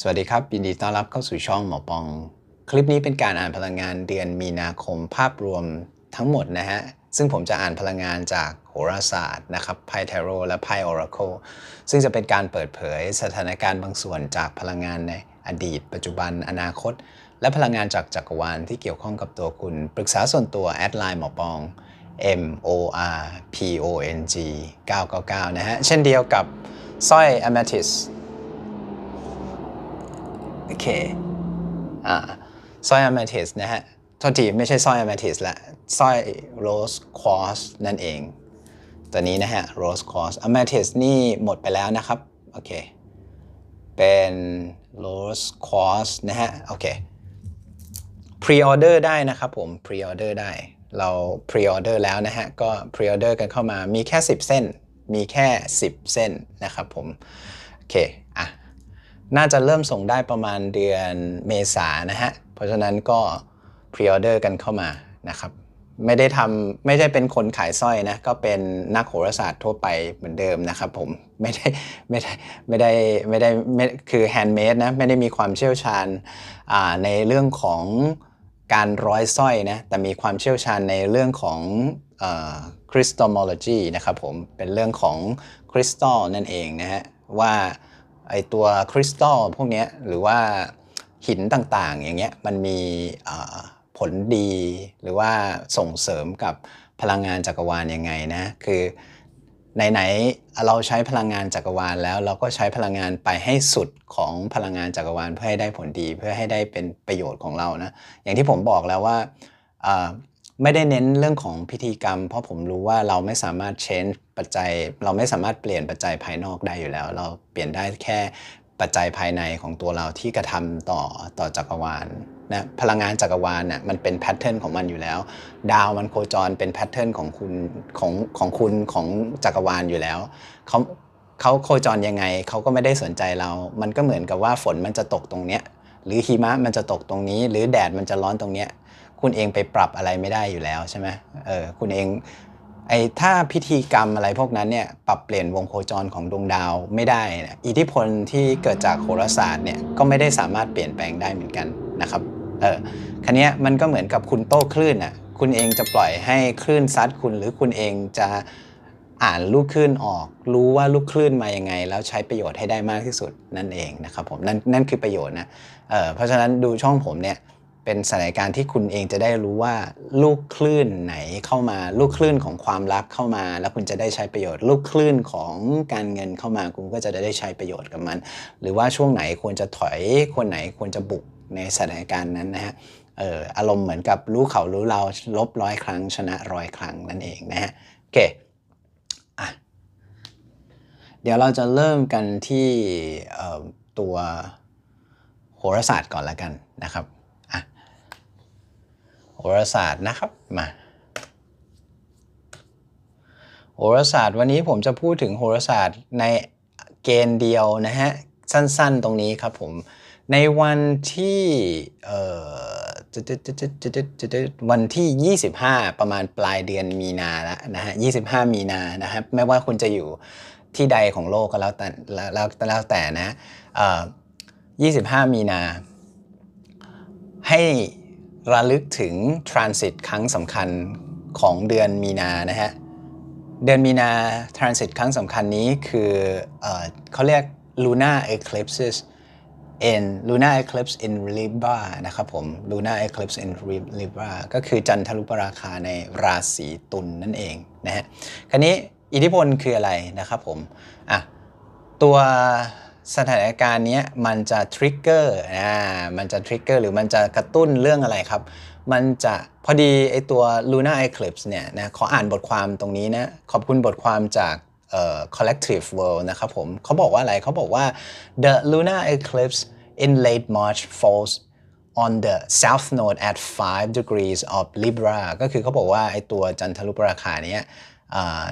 สวัสดีครับ ยินดีต้อนรับเข้าสู่ช่องหมอปอง คลิปนี้เป็นการอ่านพลังงานเดือนมีนาคมภาพรวมทั้งหมดนะฮะ ซึ่งผมจะอ่านพลังงานจากโหราศาสตร์นะครับไพ่เทโรและไพ่ออราโคซึ่งจะเป็นการเปิดเผยสถานการณ์บางส่วนจากพลังงานในอดีต ปัจจุบันอนาคต และพลังงานจากจักรวาลที่เกี่ยวข้องกับตัวคุณ ปรึกษาส่วนตัวแอดไลน์หมอปอง M O R P O N G 999 นะฮะ เช่นเดียวกับสร้อย amethyst โอเคอ่าสร้อย amethyst นะฮะโทษทีไม่ใช่สร้อย amethyst ละสร้อย rose quartz นั่นเอง ตัวนี้นะฮะ rose quartz amethyst นี่หมดไปแล้วนะครับ โอเค เป็น rose quartz นะฮะ โอเค pre-order ได้นะครับผม pre-order ได้ เรา pre-order แล้วนะฮะ ก็ pre-order กันเข้ามามีแค่ 10 เส้น มีแค่ 10 เส้นนะครับผม โอเค น่าจะเริ่มส่งได้ประมาณเดือนเมษานะฮะ เพราะฉะนั้นก็ pre-order กันเข้ามานะครับ ไม่ได้ทำไม่ได้เป็นคนขายสร้อยนะ ก็เป็นนักโหราศาสตร์ทั่วไปเหมือนเดิมนะครับผม ไม่ได้ไม่ได้ไม่ได้ไม่ได้ไม่คือ handmade นะ ไม่ได้มีความเชี่ยวชาญในเรื่องของการร้อยสร้อยนะ แต่มีความเชี่ยวชาญในเรื่องของคริสตัลมอลจีนะครับผม เป็นเรื่องของคริสตัลนั่นเองนะฮะว่า ไอตัวคริสตัลพวกนี้หรือว่าหินต่างๆ อย่างเงี้ยมันมีผลดีหรือว่าส่งเสริมกับพลังงานจักรวาลยังไงนะ คือไหนๆเราใช้พลังงานจักรวาลแล้วเราก็ใช้พลังงานไปให้สุดของพลังงานจักรวาลเพื่อให้ได้ผลดีเพื่อให้ได้เป็นประโยชน์ของเรานะอย่างที่ผมบอกแล้วว่าอ่า ไม่ได้เน้นเรื่องของพิธีกรรม เพราะผมรู้ว่าเราไม่สามารถ change ปัจจัย เราไม่สามารถเปลี่ยนปัจจัยภายนอกได้อยู่แล้ว เราเปลี่ยนได้แค่ปัจจัยภายในของตัวเราที่กระทำต่อต่อจักรวาลนะพลังงานจักรวาลน่ะมันเป็นแพทเทิร์นของมันอยู่แล้ว ดาวมันโคจรเป็นแพทเทิร์นของคุณของของคุณของจักรวาลอยู่แล้วเขาเขาโคจรยังไงเขาก็ไม่ได้สนใจเรา มันก็เหมือนกับว่าฝนมันจะตกตรงเนี้ยหรือหิมะมันจะตกตรงนี้ หรือแดดมันจะร้อนตรงเนี้ย คุณเองไปปรับอะไรไม่ได้อยู่แล้วใช่ไหมเออคุณเองไอ้ถ้าพิธีกรรมอะไรพวกนั้นเนี่ยปรับเปลี่ยนวงโคจรของดวงดาวไม่ได้นะอิทธิพลที่เกิดจากโหราศาสตร์เนี่ยก็ไม่ได้สามารถเปลี่ยนแปลงได้เหมือนกันนะครับเออคันนี้มันก็เหมือนกับคุณโต้คลื่นอะคุณเองจะปล่อยให้คลื่นซัดคุณ หรือคุณเองจะอ่านลูกคลื่นออก รู้ว่าลูกคลื่นมายังไง แล้วใช้ประโยชน์ให้ได้มากที่สุดนั่นเองนะครับผมนั่นนั่นคือประโยชน์นะเออเพราะฉะนั้นดูช่องผมเนี่ย เป็นสถานการณ์ที่คุณเองจะได้รู้ว่าลูกคลื่นไหนเข้ามา ลูกคลื่นของความรักเข้ามา แล้วคุณจะได้ใช้ประโยชน์ ลูกคลื่นของการเงินเข้ามา คุณก็จะได้ใช้ประโยชน์กับมัน หรือว่าช่วงไหนควรจะถอยคนไหนควรจะบุกในสถานการณ์นั้นนะฮะเอออารมณ์เหมือนกับรู้เขารู้เราลบร้อยครั้ง ชนะร้อยครั้งนั่นเองนะฮะโอเคอะเดี๋ยวเราจะเริ่มกันที่ตัวโหราศาสตร์ก่อนละกันนะครับ โหราศาสตร์นะครับมาโหราศาสตร์วันนี้ผมจะพูดถึงโหราศาสตร์ในเกณฑ์เดียวนะฮะสั้นๆตรงนี้ครับผมในวันที่เออวันที่ 25 ประมาณปลายเดือนมีนาแล้วนะฮะ25 มีนานะครับไม่ว่าคุณจะอยู่ที่ใดของโลกก็แล้วแต่แล้วแล้วแต่นะเอ่อ25 มีนา ให้ ระลึกถึงทรานสิตครั้งสำคัญของเดือนมีนานะฮะ เดือนมีนาทรานสิตครั้งสำคัญนี้คือเออเขาเรียก lunar eclipses in lunar eclipse in Libra นะครับผม lunar eclipse in Libra ก็คือจันทรุปราคาในราศีตุลนนั่นเองนะฮะ คราวนี้อิทธิพลคืออะไรนะครับผม อะ ตัว สถานการณ์นี้มันจะทริกเกอร์อ่ามันจะทริกเกอร์หรือมันจะกระตุ้นเรื่องอะไรครับ มันจะพอดีไอตัว lunar eclipse เนี่ยนะขออ่านบทความตรงนี้นะ ขอบคุณบทความจากเอ่อ collective world นะครับผมเขาบอกว่าอะไรเขาบอกว่า the lunar eclipse in late March falls on the south node at 5 degrees of Libra ก็คือเขาบอกว่าไอตัวจันทรุปราคาเนี้ย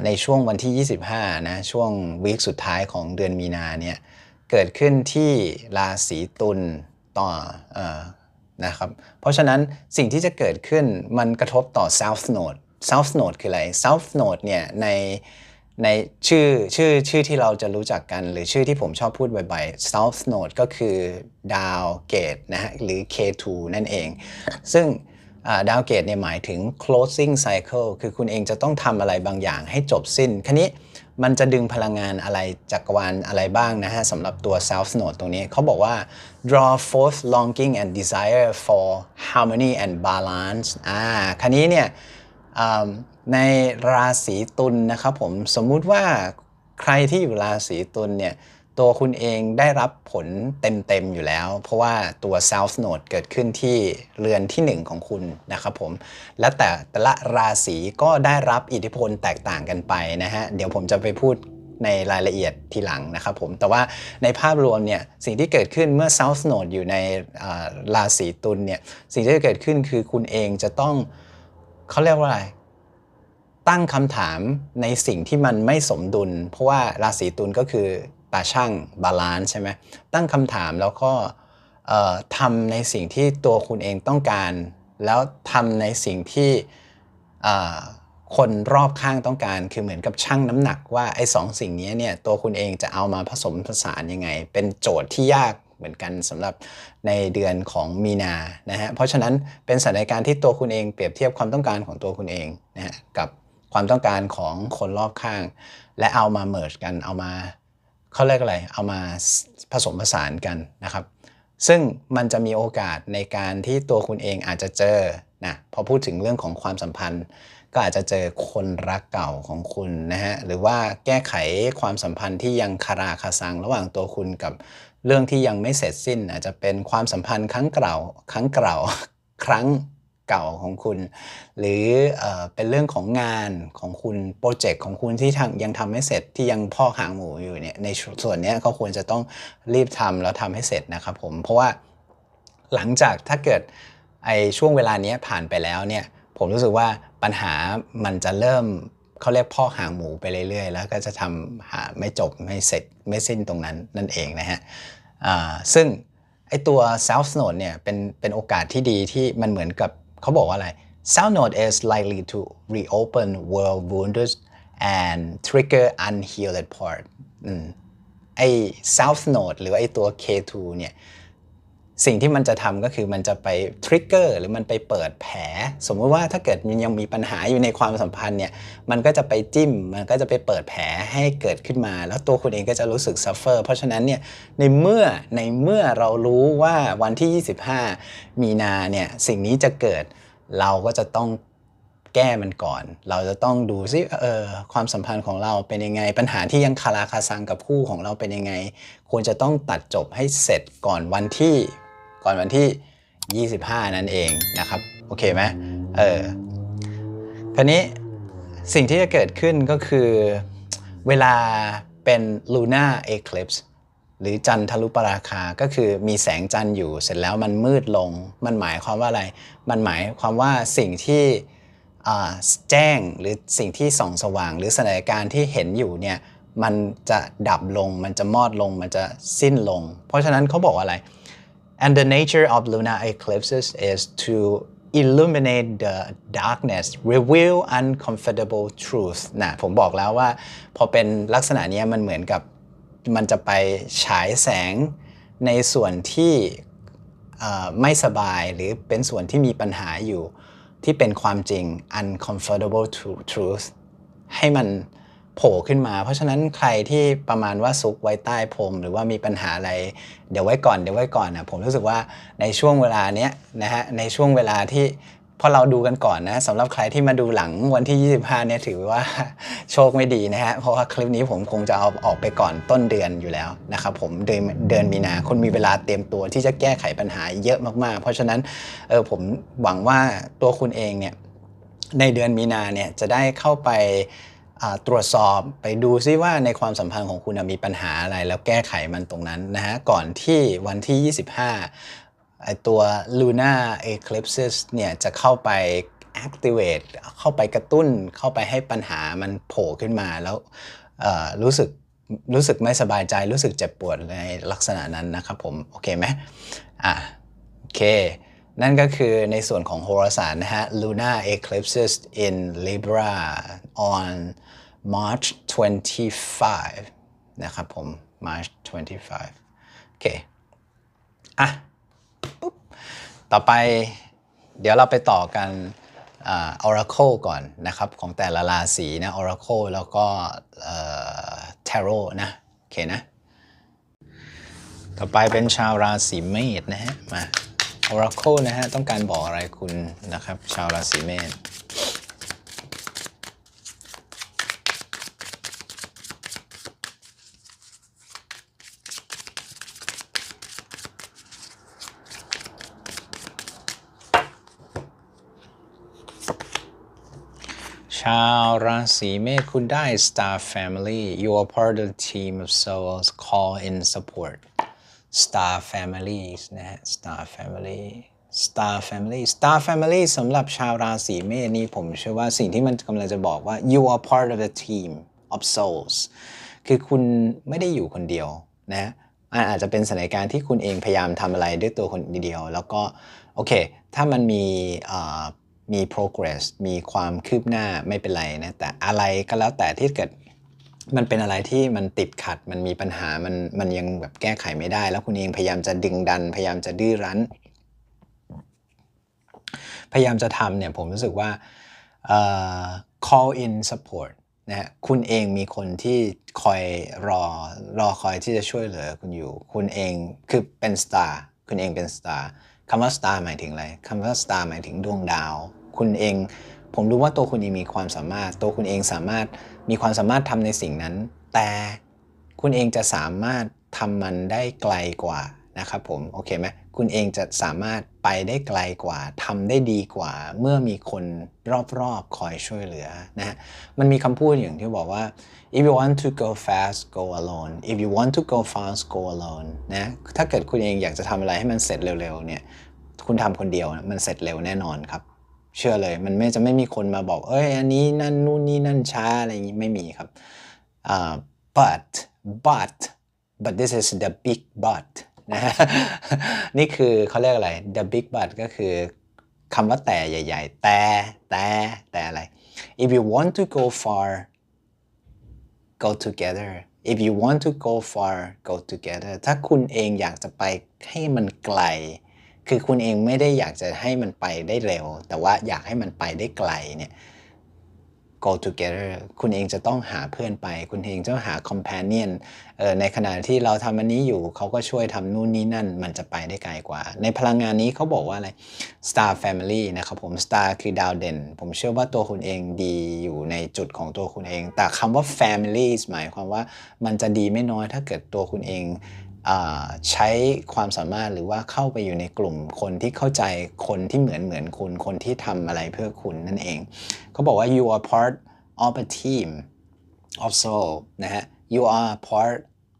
ในช่วงวันที่ 25 นะ ช่วงวีคสุดท้ายของเดือนมีนาเนี่ย เกิดขึ้นที่ราศีตุลต่ออนะครับ เพราะฉะนั้นสิ่งที่จะเกิดขึ้นมันกระทบต่อ South Node South Node คืออะไร South Node เนี่ยในในชื่อชื่อชื่อที่เราจะรู้จักกัน หรือชื่อที่ผมชอบพูดบ่อยๆ South Node ก็คือดาวเกตนะฮะหรือ K2 นั่นเอง ซึ่งดาวเกตเนี่ยหมายถึง closing cycle คือคุณเองจะต้องทำอะไรบางอย่างให้จบสิ้นคันนี้ มันจะดึงพลังงานอะไรจักรวาลอะไรบ้างนะฮะสำหรับตัว self Node ตรงนี้เขาบอกว่า draw forth longing and desire for harmony and balance อ่าคันนี้เนี่ยในราศีตุลนะครับผมสมมุติว่าใครที่อยู่ราศีตุลเนี่ย ตัวคุณเองได้รับผลเต็ม ๆ อยู่แล้ว เพราะว่าตัว South Node เกิดขึ้นที่เรือนที่ 1 ของคุณนะครับผม และแต่แต่ละราศีก็ได้รับอิทธิพลแตกต่างกันไปนะฮะ เดี๋ยวผมจะไปพูดในรายละเอียดทีหลังนะครับผม แต่ว่าในภาพรวมเนี่ยสิ่งที่เกิดขึ้นเมื่อ South Node อยู่ในราศีตุลเนี่ยสิ่งที่จะเกิดขึ้นคือคุณเองจะต้องเขาเรียกว่าอะไรตั้งคำถามในสิ่งที่มันไม่สมดุล เพราะว่าราศีตุลก็คือ ตาช่างบาลานซ์ใช่ไหมตั้งคำถามแล้วก็ทำในสิ่งที่ตัวคุณเองต้องการ แล้วทำในสิ่งที่คนรอบข้างต้องการ คือเหมือนกับช่างน้ำหนักว่าไอ้สองสิ่งนี้เนี่ยตัวคุณเองจะเอามาผสมผสานยังไง เป็นโจทย์ที่ยากเหมือนกันสำหรับในเดือนของมีนานะฮะเพราะฉะนั้นเป็นสถานการณ์ที่ตัวคุณเองเปรียบเทียบความต้องการของตัวคุณเองนะฮะกับความต้องการของคนรอบข้าง และเอามาเมิร์จกันเอามา เขาเรียกอะไรเอามาผสมผสานกันนะครับ ซึ่งมันจะมีโอกาสในการที่ตัวคุณเองอาจจะเจอนะพอพูดถึงเรื่องของความสัมพันธ์ ก็อาจจะเจอคนรักเก่าของคุณนะฮะหรือว่าแก้ไขความสัมพันธ์ที่ยังคาราคาซังระหว่างตัวคุณกับเรื่องที่ยังไม่เสร็จสิ้น อาจจะเป็นความสัมพันธ์ครั้งเก่าครั้งเก่าครั้ง เก่าของคุณ หรือเอเป็นเรื่องของงานของคุณโปรเจกต์ของคุณที่ยังทำไม่เสร็จที่ยังพ่อหางหมูอยู่เนี่ยในส่วนนี้ก็ควรจะต้องรีบทำแล้วทำให้เสร็จนะครับผมเพราะว่าหลังจากถ้าเกิดไอช่วงเวลานี้ผ่านไปแล้วเนี่ยผมรู้สึกว่าปัญหามันจะเริ่มเขาเรียกพ่อหางหมูไปเรื่อยๆ แล้วก็จะทำหาไม่จบไม่เสร็จไม่สิ้นตรงนั้นนั่นเองนะฮะซึ่งไอตัว self node เนี่ยเป็นเป็นโอกาสที่ดีที่มันเหมือนกับ เขาบอกว่าอะไร South Node is likely to reopen world wounds and trigger unhealed part ไอ้ South Node หรือว่าไอ้ตัว K2 เนี่ย สิ่งที่มันจะทำก็คือมันจะไปทริกเกอร์หรือมันไปเปิดแผล สมมติว่าถ้าเกิดมันยังมีปัญหาอยู่ในความสัมพันธ์เนี่ยมันก็จะไปจิ้ม มันก็จะไปเปิดแผลให้เกิดขึ้นมา แล้วตัวคุณเองก็จะรู้สึกซัฟเฟอร์เพราะฉะนั้นเนี่ยในเมื่อในเมื่อเรารู้ว่าวันที่ 25 มีนาเนี่ยสิ่งนี้จะเกิดเราก็จะต้องแก้มันก่อน เราจะต้องดูซิเออความสัมพันธ์ของเราเป็นยังไง ปัญหาที่ยังคาราคาซังกับคู่ของเราเป็นยังไง ควรจะต้องตัดจบให้เสร็จก่อนวันที่ ก่อนวันที่ 25 นั่นเองนะครับ โอเคไหมเออคราวนี้สิ่งที่จะเกิดขึ้นก็คือเวลาเป็น lunar eclipse หรือจันทรุปราคาก็คือมีแสงจันทร์อยู่เสร็จแล้วมันมืดลง มันหมายความว่าอะไร มันหมายความว่าสิ่งที่แจ้งหรือสิ่งที่ส่องสว่าง หรือสถานการณ์ที่เห็นอยู่เนี่ยมันจะดับลง มันจะมอดลง มันจะสิ้นลง เพราะฉะนั้นเขาบอกอะไร and the nature of lunar eclipses is to illuminate the darkness reveal uncomfortable truth นะผมบอกแล้วว่า พอเป็นลักษณะนี้มันเหมือนกับมันจะไปฉายแสงในส่วนที่ไม่สบายหรือเป็นส่วนที่มีปัญหาอยู่ที่เป็นความจริง uncomfortable truth ให้มัน โผล่ขึ้นมา เพราะฉะนั้นใครที่ประมาณว่าซุกไว้ใต้พรมหรือว่ามีปัญหาอะไร เดี๋ยวไว้ก่อนเดี๋ยวไว้ก่อนนะผมรู้สึกว่าในช่วงเวลาเนี้ยนะฮะในช่วงเวลาที่พอเราดูกันก่อนนะสำหรับใครที่มาดูหลังวันที่ 25 เนี่ยถือว่าโชคไม่ดีนะฮะเพราะว่าคลิปนี้ผมคงจะเอาออกไปก่อนต้นเดือนอยู่แล้วนะครับผมเดือนเดือนมีนาคุณมีเวลาเตรียมตัวที่จะแก้ไขปัญหาเยอะมากๆ เพราะฉะนั้นเออผมหวังว่าตัวคุณเองเนี่ยในเดือนมีนาเนี่ยจะได้เข้าไป ตรวจสอบไปดูซิว่าในความสัมพันธ์ของคุณมีปัญหาอะไร แล้วแก้ไขมันตรงนั้นนะฮะก่อนที่วันที่ 25ไอตัว Luna eclipses เนี่ยจะเข้าไป activate เข้าไปกระตุ้นเข้าไปให้ปัญหามันโผล่ขึ้นมาแล้วรู้สึกรู้สึกไม่สบายใจรู้สึกเจ็บปวดในลักษณะนั้นนะครับผม โอเคไหมอะโอเค นั่นก็คือในส่วนของโหราศาสตร์นะฮะ lunar eclipses in Libra on March 25 นะครับผม March 25 โอเค อะ ปุ๊บ ต่อไปเดี๋ยวเราไปต่อกันอ่า Oracle ก่อนนะครับ ของแต่ละราศีนะ Oracle แล้วก็เอ่อ Tarot นะ โอเคนะ ต่อไปเป็นชาวราศีเมษนะฮะ มา Oracle นะฮะ ต้องการบอกอะไรคุณนะครับ ชาวราศีเมษชาวราศีเมษคุณได้ Star Family you are part of the team of souls call in support Star Families นะฮะ Star Family Star Family Star Family สำหรับชาวราศีเมษนี่ผมเชื่อว่าสิ่งที่มันกำลังจะบอกว่า you are part of the team of souls คือคุณไม่ได้อยู่คนเดียวนะมันอาจจะเป็นสถานการณ์ที่คุณเองพยายามทำอะไรด้วยตัวคนเดียว แล้วก็โอเค ถ้ามันมีมี progress มีความคืบหน้าไม่เป็นไรนะ แต่อะไรก็แล้วแต่ที่เกิด มันเป็นอะไรที่มันติดขัดมันมีปัญหามันมันยังแบบแก้ไขไม่ได้ แล้วคุณเองพยายามจะดึงดัน พยายามจะดื้อรั้น พยายามจะทำเนี่ยผมรู้สึกว่า call in support นะฮะคุณเองมีคนที่คอยรอรอคอยที่จะช่วยเหลือคุณอยู่ คุณเองคือเป็น star คุณเองเป็น star คำว่า star หมายถึงอะไรคำว่า star หมายถึงดวงดาว คุณเอง ผมรู้ว่าตัวคุณเองมีความสามารถ ตัวคุณเองสามารถมีความสามารถทำในสิ่งนั้น แต่คุณเองจะสามารถทำมันได้ไกลกว่านะครับผมโอเคไหมคุณเองจะสามารถไปได้ไกลกว่าทำได้ดีกว่า เมื่อมีคนรอบๆคอยช่วยเหลือนะฮะมันมีคำพูดอย่างที่บอกว่า if you want to go fast go alone if you want to go fast go alone นะถ้าเกิดคุณเองอยากจะทำอะไรให้มันเสร็จเร็วๆเนี่ยคุณทำคนเดียวมันเสร็จเร็วแน่นอนครับ เชื่อเลย มันไม่จะไม่มีคนมาบอก เอ้ย อันนี้นั่นนู่นนี่นั่นช้าอะไรอย่างนี้ไม่มีครับอ่า but but but this is the big but นะนี่คือเขาเรียกอะไร the big but ก็คือคำว่าแต่ใหญ่ ๆ แต่แต่แต่อะไร if you want to go far go together if you want to go far go together ถ้าคุณเองอยากจะไปให้มันไกล คือคุณเองไม่ได้อยากจะให้มันไปได้เร็ว แต่ว่าอยากให้มันไปได้ไกลเนี่ย go together คุณเองจะต้องหาเพื่อนไป คุณเองจะต้องหา companion เออในขณะที่เราทำอันนี้อยู่เขาก็ช่วยทำนู่นนี่นั่น มันจะไปได้ไกลกว่า ในพลังงานนี้เขาบอกว่าอะไร star family นะครับผม star คือดาวเด่น ผมเชื่อว่าตัวคุณเองดีอยู่ในจุดของตัวคุณเอง แต่คำว่า family หมายความว่ามันจะดีไม่น้อยถ้าเกิดตัวคุณเอง ใช้ความสามารถหรือว่าเข้าไปอยู่ในกลุ่มคนที่เข้าใจคนที่เหมือนเหมือนคุณ คนที่ทำอะไรเพื่อคุณนั่นเอง เขาบอกว่า you are part of a team of soul นะฮะ you are part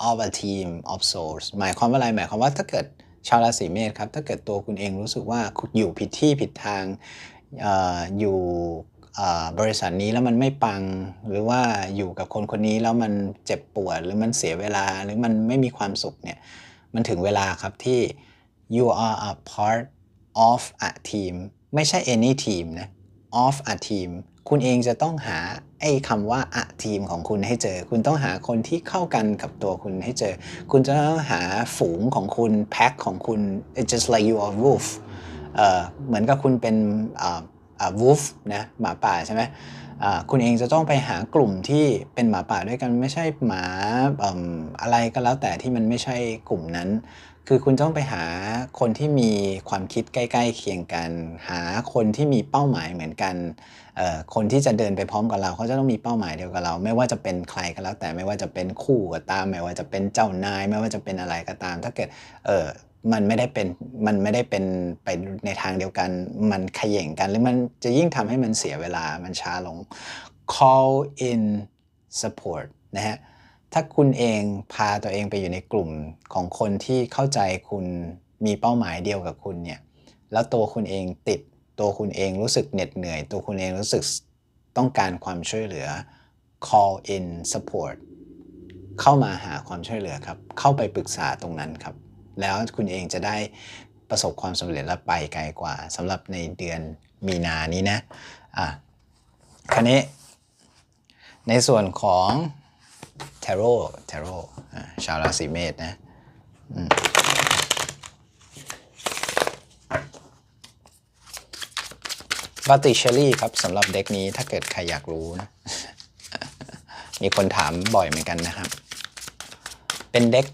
of a team of souls หมายความว่าอะไร หมายความว่าถ้าเกิดชาวราศีเมษครับ ถ้าเกิดตัวคุณเองรู้สึกว่าคุณอยู่ผิดที่ผิดทางออยู่ บริษัทนี้แล้วมันไม่ปัง หรือว่าอยู่กับคนคนนี้แล้วมันเจ็บปวด หรือมันเสียเวลาหรือมันไม่มีความสุขเนี่ยมันถึงเวลาครับที่ you are a part of a team ไม่ใช่ any team นะ of a team คุณเองจะต้องหาไอ้คำว่า a team ของคุณให้เจอ คุณต้องหาคนที่เข้ากันกับตัวคุณให้เจอ คุณจะต้องหาฝูงของคุณ แพ็คของคุณ It's just like you are wolf เเหมือนกับคุณเป็น อ่าอ่า wolf นะหมาป่าใช่ไหมคุณเองจะต้องไปหากลุ่มที่เป็นหมาป่าด้วยกันไม่ใช่หมาออะไรก็แล้วแต่ที่มันไม่ใช่กลุ่มนั้น คือคุณต้องไปหาคนที่มีความคิดใกล้ๆเคียงกัน หาคนที่มีเป้าหมายเหมือนกันคนที่จะเดินไปพร้อมกับเราเขาจะต้องมีเป้าหมายเดียวกับเรา ไม่ว่าจะเป็นใครก็แล้วแต่ไม่ว่าจะเป็นคู่ก็ตาม ไม่ว่าจะเป็นเจ้านาย ไม่ว่าจะเป็นอะไรก็ตาม ถ้าเกิดเมันไม่ได้เป็นมันไม่ได้เป็นไปในทางเดียวกัน มันขย่งกัน หรือมันจะยิ่งทำให้มันเสียเวลามันช้าลง call in support นะฮะถ้าคุณเองพาตัวเองไปอยู่ในกลุ่มของคนที่เข้าใจคุณมีเป้าหมายเดียวกับคุณเนี่ยแล้วตัวคุณเองติดตัวคุณเองรู้สึกเหน็ดเหนื่อย ตัวคุณเองรู้สึกต้องการความช่วยเหลือ call in support เข้ามาหาความช่วยเหลือครับ เข้าไปปรึกษาตรงนั้นครับ แล้วคุณเองจะได้ประสบความสำเร็จและไปไกลกว่าสำหรับในเดือนมีนานี้นะอะคราวนี้ ในส่วนของเทโรเทโรชาวราศีเมษนะบาติเชอรี่ครับสำหรับเด็กนี้ถ้าเกิดใครอยากรู้นะ มีคนถามบ่อยเหมือนกันนะครับ เป็นเด็ก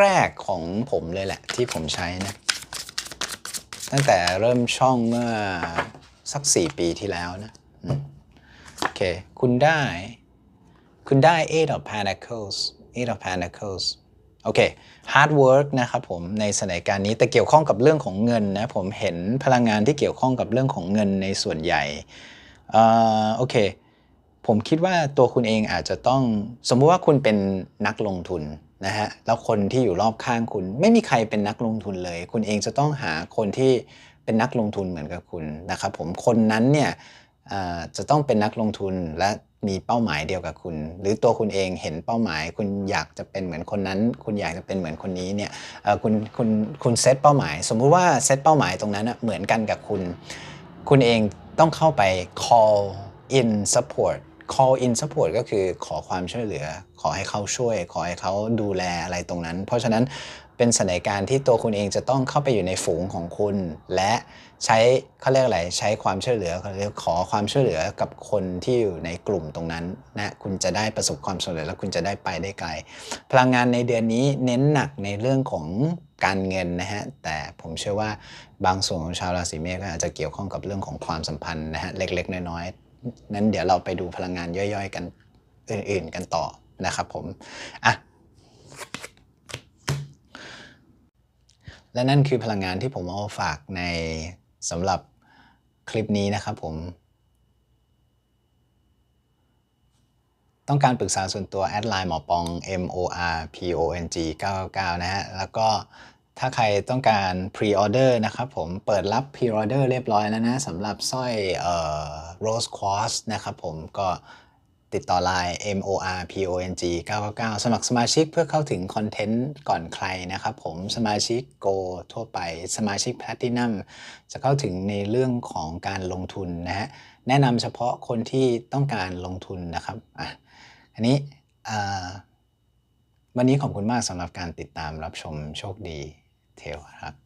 แรกๆของผมเลยแหละ ที่ผมใช้นะ ตั้งแต่เริ่มช่องเมื่อสัก 4 ปีที่แล้วนะโอเค คุณได้ คุณได้ eight of pentacles eight of pentacles โอเค hard work นะครับผม ในสถานการณ์นี้แต่เกี่ยวข้องกับเรื่องของเงินนะ ผมเห็นพลังงานที่เกี่ยวข้องกับเรื่องของเงินในส่วนใหญ่อ่อโอเค ผมคิดว่าตัวคุณเองอาจจะต้องสมมุติว่าคุณเป็นนักลงทุน นะฮะแล้วคนที่อยู่รอบข้างคุณ ไม่มีใครเป็นนักลงทุนเลย คุณเองจะต้องหาคนที่เป็นนักลงทุนเหมือนกับคุณนะครับผมคนนั้นเนี่ยจะต้องเป็นนักลงทุนและมีเป้าหมายเดียวกับคุณ หรือตัวคุณเองเห็นเป้าหมาย คุณอยากจะเป็นเหมือนคนนั้น คุณอยากจะเป็นเหมือนคนนี้เนี่ยคุณคุณคุณเซตเป้าหมาย สมมุติว่าเซตเป้าหมายตรงนั้นเหมือนกันกับคุณ คุณเองต้องเข้าไป call in support call in support ก็คือขอความช่วยเหลือ ขอให้เขาช่วย ขอให้เขาดูแลอะไรตรงนั้น เพราะฉะนั้นเป็นสถานการณ์ที่ตัวคุณเองจะต้องเข้าไปอยู่ในฝูงของคุณ และใช้เขาเรียกอะไรใช้ความช่วยเหลือเขาเรียกขอความช่วยเหลือกับคนที่อยู่ในกลุ่มตรงนั้นนะคุณจะได้ประสบความสำเร็จและคุณจะได้ไปได้ไกล พลังงานในเดือนนี้เน้นหนักในเรื่องของการเงินนะฮะแต่ผมเชื่อว่าบางส่วนของชาวราศีเมษก็อาจจะเกี่ยวข้องกับเรื่องของความสัมพันธ์นะฮะเล็กๆ น้อยๆ นั้นเดี๋ยวเราไปดูพลังงานย่อยๆ กันอื่นๆกันต่อนะครับผมอะและนั่นคือพลังงานที่ผมเอาฝากในสำหรับคลิปนี้นะครับผม ต้องการปรึกษาส่วนตัวแอดไลน์หมอปอง M O R P O N G 999 นะฮะ แล้วก็ ถ้าใครต้องการพรีออเดอร์นะครับผมเปิดรับพรีออเดอร์เรียบร้อยแล้วนะสำหรับสร้อยเอ่อ Rose Quartz นะครับผมก็ติดต่อไลน์ M O R P O N G 999 สมัครสมาชิกเพื่อเข้าถึงคอนเทนต์ก่อนใครนะครับผมสมาชิก Go ทั่วไปสมาชิก Platinum จะเข้าถึงในเรื่องของการลงทุนนะฮะแนะนำเฉพาะคนที่ต้องการลงทุนนะครับอะอันนี้วันนี้ขอบคุณมากสำหรับการติดตามรับชมโชคดี เทลครับ